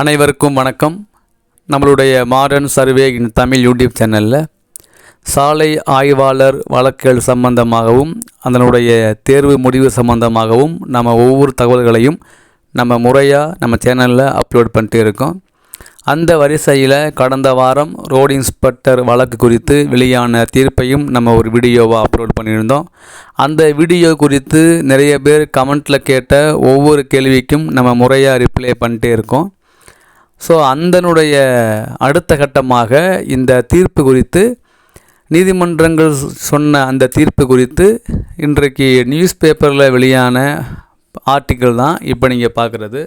அனைவருக்கும் வணக்கம். நம்மளுடைய modern survey in Tamil YouTube சேனலில் சாலை ஆய்வாளர் வழக்குகள் சம்பந்தமாகவும் அதனுடைய தேர்வு முடிவு சம்பந்தமாகவும் நம்ம ஒவ்வொரு தகவல்களையும் நம்ம முறையாக நம்ம சேனலில் அப்லோட் பண்ணிட்டு இருக்கோம். அந்த வரிசையில் கடந்த வாரம் ரோடு இன்ஸ்பெக்டர் வழக்கு குறித்து வெளியான தீர்ப்பையும் நம்ம ஒரு வீடியோவாக அப்லோட் பண்ணியிருந்தோம். அந்த வீடியோ குறித்து நிறைய பேர் கமெண்ட்டில் கேட்ட ஒவ்வொரு கேள்விக்கும் நம்ம முறையாக ரிப்ளை பண்ணிட்டே இருக்கோம். ஸோ அந்தனுடைய அடுத்த கட்டமாக இந்த தீர்ப்பு குறித்து நீதிமன்றங்கள் சொன்ன அந்த தீர்ப்பு குறித்து இன்றைக்கு நியூஸ் பேப்பரில் வெளியான ஆர்டிக்கிள் தான் இப்போ நீங்கள் பார்க்குறது.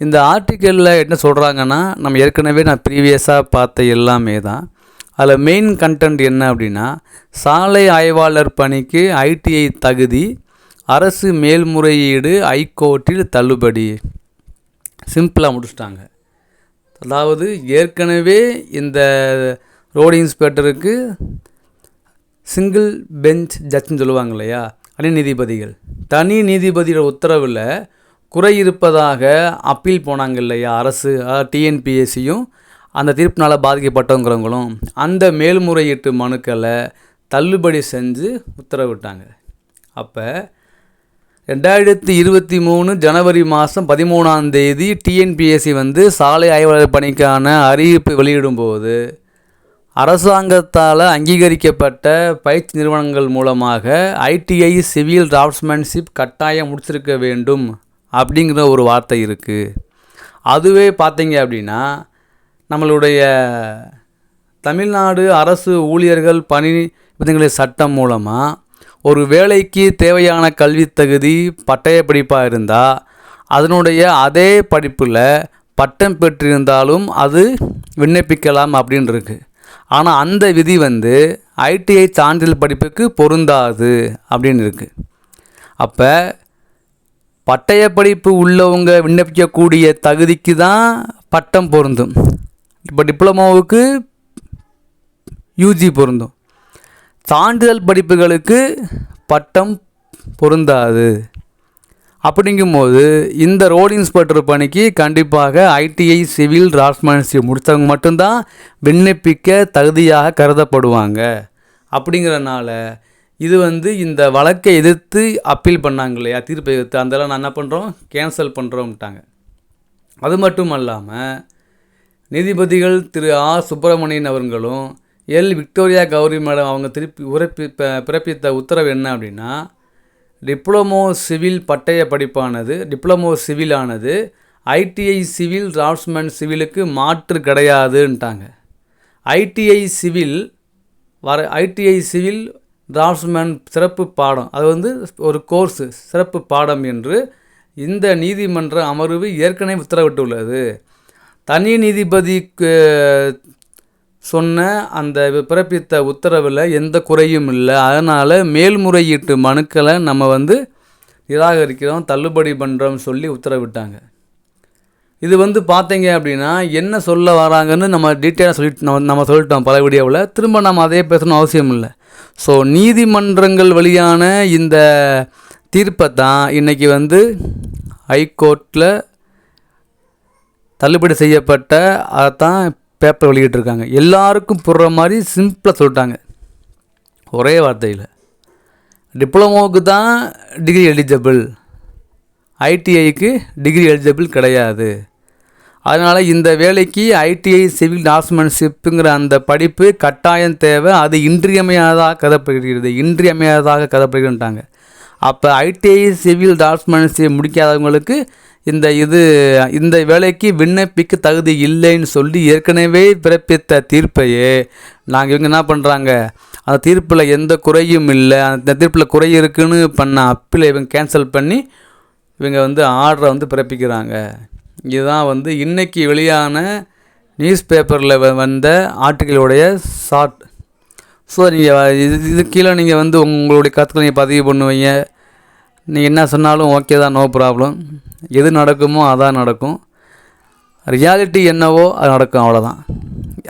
இந்த ஆர்டிக்கிளில் என்ன சொல்கிறாங்கன்னா நம்ம ஏற்கனவே நான் ப்ரீவியஸாக பார்த்த எல்லாமே தான். அதில் மெயின் கண்டென்ட் என்ன அப்படின்னா சாலை ஆய்வாளர் பணிக்கு ஐடிஐ தகுதி அரசு மேல்முறையீடு ஹைகோர்ட்டில் தள்ளுபடி. சிம்பிளாக முடிச்சிட்டாங்க. அதாவது ஏற்கனவே இந்த ரோடு இன்ஸ்பெக்டருக்கு சிங்கிள் பெஞ்ச் ஜட்ஜ்னு சொல்லுவாங்க இல்லையா? தனி நீதிபதிகள். தனி நீதிபதியோட உத்தரவில் குறை இருப்பதாக அப்பீல் போனாங்க இல்லையா? அரசு டிஎன்பிஎஸ்சியும் அந்த தீர்ப்பினால் பாதிக்கப்பட்டவங்கிறவங்களும் அந்த மேல்முறையீட்டு மனுக்களை தள்ளுபடி செஞ்சு உத்தரவிட்டாங்க. அப்போ ரெண்டாயிரத்தி இருபத்தி மூணு ஜனவரி மாதம் பதிமூணாம் தேதி டிஎன்பிஎஸ்சி வந்து சாலை ஆய்வாளர் பணிக்கான அறிவிப்பு வெளியிடும்போது அரசாங்கத்தால் அங்கீகரிக்கப்பட்ட பயிற்சி நிறுவனங்கள் மூலமாக ஐடிஐ சிவில் டிராஃப்ட்ஸ்மேன்ஷிப் கட்டாயம் முடிச்சிருக்க வேண்டும் அப்படிங்கிற ஒரு வார்த்தை இருக்குது அதுவே பார்த்தீங்க அப்படின்னா நம்மளுடைய தமிழ்நாடு அரசு ஊழியர்கள் பணி விதிகளை சட்டம் மூலமாக ஒரு வேலைக்கு தேவையான கல்வி தகுதி பட்டய படிப்பாக இருந்தால் அதனுடைய அதே படிப்பில் பட்டம் பெற்றிருந்தாலும் அது விண்ணப்பிக்கலாம் அப்படின்ருக்கு. ஆனால் அந்த விதி வந்து ஐடிஐ சான்றிதழ் படிப்புக்கு பொருந்தாது அப்படின்னு இருக்குது அப்போ பட்டய படிப்பு உள்ளவங்க விண்ணப்பிக்கக்கூடிய தகுதிக்கு தான் பட்டம் பொருந்தும். இப்போ டிப்ளமோவுக்கு யூஜி பொருந்தும். சான்றிதழ் படிப்புகளுக்கு பட்டம் பொருந்தாது. அப்படிங்கும்போது இந்த ரோடு இன்ஸ்பெக்டர் பணிக்கு கண்டிப்பாக ஐடிஐ சிவில் டிராஃப்ட்மேன்ஷிப் முடித்தவங்க மட்டும்தான் விண்ணப்பிக்க தகுதியாக கருதப்படுவாங்க. அப்படிங்கிறனால இது வந்து இந்த வழக்கை எதிர்த்து அப்பீல் பண்ணாங்க இல்லையா? தீர்ப்பை எதிர்த்து. அதெல்லாம் நான் என்ன பண்ணுறோம் கேன்சல் பண்ணுறோம்ட்டாங்க அது மட்டும் அல்லாமல் நீதிபதிகள் திரு ஆ சுப்பிரமணியன் அவர்களும் எல். விக்டோரியா கௌரி மேடம் அவங்க திருப்பி உரப்பி பிறப்பித்த உத்தரவு என்ன அப்படின்னா டிப்ளமோ சிவில் பட்டய படிப்பானது டிப்ளமோ சிவிலானது ஐடிஐ சிவில் டிராஃப்ட்ஸ்மேன் சிவிலுக்கு மாற்று கிடையாதுன்ட்டாங்க. ஐடிஐ சிவில் வர ஐடிஐ சிவில் டிராஃப்ட்ஸ்மேன் சிறப்பு பாடம் அது வந்து ஒரு கோர்ஸு சிறப்பு பாடம் என்று இந்த நீதிமன்ற அமர்வு ஏற்கனவே உத்தரவிட்டுள்ளது. தனி நீதிபதிக்கு சொன்ன அந்த பிறப்பித்த உத்தரவில் எந்த குறையும் இல்லை. அதனால் மேல்முறையீட்டு மனுக்களை நம்ம வந்து நிராகரிக்கிறோம் தள்ளுபடி பண்ணுறோம் சொல்லி உத்தரவிட்டாங்க. இது வந்து பார்த்தீங்க அப்படின்னா என்ன சொல்ல வராங்கன்னு நம்ம டீட்டெயிலாக சொல்லிட்டு நம்ம நம்ம சொல்லிட்டோம் பல வீடியோவில். திரும்ப நம்ம அதே பேசணும் அவசியம் இல்லை. ஸோ நீதிமன்றங்கள் வழியான இந்த தீர்ப்பை தான் இன்றைக்கி வந்து ஹைகோர்ட்டில் தள்ளுபடி செய்யப்பட்ட அதை தான் பேப்பர் வெளியிட்டிருக்காங்க. எல்லாருக்கும் புடுற மாதிரி சிம்பிளாக சொல்லிட்டாங்க. ஒரே வார்த்தையில். டிப்ளமோவுக்கு தான் டிகிரி எலிஜிபிள் ஐடிஐக்கு டிகிரி எலிஜிபிள் கிடையாது. அதனால் இந்த வேலைக்கு ஐடிஐ சிவில் டாஸ்மன்ஷிப்புங்கிற அந்த படிப்பு கட்டாயம் தேவை. அது இன்றியமையாததாக கருதப்படுகிறது. இன்றியமையாததாக கருதப்படுகின்றாங்க. அப்போ ஐடிஐ சிவில் டாஸ்மன்ஷிப் முடிக்காதவங்களுக்கு இந்த இது இந்த வேலைக்கு விண்ணப்பிக்க தகுதி இல்லைன்னு சொல்லி ஏற்கனவே பிறப்பித்த தீர்ப்பையே நாங்கள் இவங்க என்ன பண்ணுறாங்க அந்த தீர்ப்பில் எந்த குறையும் இல்லை. அந்த தீர்ப்பில் குறை இருக்குன்னு பண்ண அப்பீலை இவங்க கேன்சல் பண்ணி இவங்க வந்து ஆர்டரை வந்து பிறப்பிக்கிறாங்க. இதுதான் வந்து இன்றைக்கி வெளியான நியூஸ் பேப்பரில் வந்த ஆர்டிக்கிளுடைய ஷார்ட் ஸோ நீங்கள் இது இது கீழே நீங்கள் வந்து உங்களுடைய கருத்துக்களை நீங்கள் பதிவு பண்ணுவீங்க. நீங்கள் என்ன சொன்னாலும் ஓகே தான் நோ ப்ராப்ளம் எது நடக்குமோ அதான் நடக்கும். ரியாலிட்டி என்னவோ அது நடக்கும் அவ்வளோதான்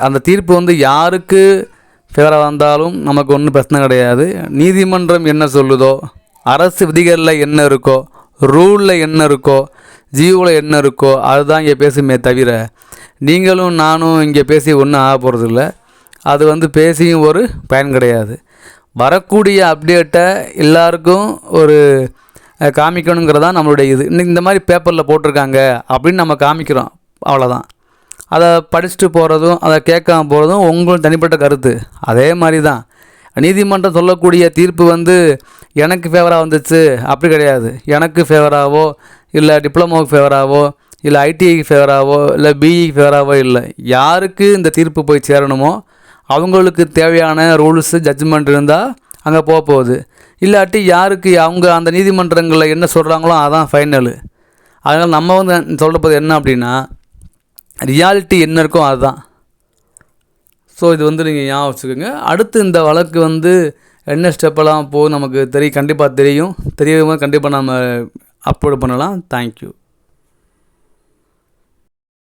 அந்த தீர்ப்பு வந்து யாருக்கு ஃபேவராக வந்தாலும் நமக்கு ஒன்றும் பிரச்சனை கிடையாது. நீதிமன்றம் என்ன சொல்லுதோ அரசு விதிகளில் என்ன இருக்கோ ரூலில் என்ன இருக்கோ ஜியோவில் என்ன இருக்கோ அதுதான் இங்கே பேசுமே தவிர நீங்களும் நானும் இங்கே பேசி ஒன்றும் ஆக போகிறதில்ல அது வந்து பேசியும் ஒரு பயன் கிடையாது. வரக்கூடிய அப்டேட்டை எல்லாருக்கும் ஒரு காமிக்கணுங்கிறதான் நம்மளுடைய இது. இன்னைக்கு இந்த மாதிரி பேப்பரில் போட்டிருக்காங்க அப்படின்னு நம்ம காமிக்கிறோம். அவ்வளோதான் அதை படிச்சுட்டு போகிறதும் அதை கேட்காம போகிறதும் உங்களும் தனிப்பட்ட கருத்து. அதே மாதிரி தான் நீதிமன்றம் சொல்லக்கூடிய தீர்ப்பு வந்து எனக்கு ஃபேவராக வந்துச்சு. அப்படி கிடையாது. எனக்கு ஃபேவராகவோ இல்லை டிப்ளமோவுக்கு ஃபேவராகவோ இல்லை ஐடிஐக்கு ஃபேவராகவோ இல்லை பிஇக்கு ஃபேவராகவோ இல்லை யாருக்கு இந்த தீர்ப்பு போய் சேரணுமோ அவங்களுக்கு தேவையான ரூல்ஸு ஜட்ஜ்மெண்ட் இருந்தால் அங்கே போக போகுது. இல்லாட்டி யாருக்கு அவங்க அந்த நீதிமன்றங்களில் என்ன சொல்கிறாங்களோ அதான் ஃபைனலு அதனால் நம்ம வந்து சொல்கிறப்போது என்ன அப்படின்னா ரியாலிட்டி என்ன இருக்கோ அதுதான். ஸோ இது வந்து நீங்கள் ஞாபகம் வச்சுக்கோங்க. அடுத்து இந்த வழக்கு வந்து என்ன ஸ்டெப்பெல்லாம் போகும் நமக்கு தெரியும் கண்டிப்பாக தெரியும். தெரியாமல் கண்டிப்பாக நம்ம அப்லோட் பண்ணலாம். தேங்க்யூ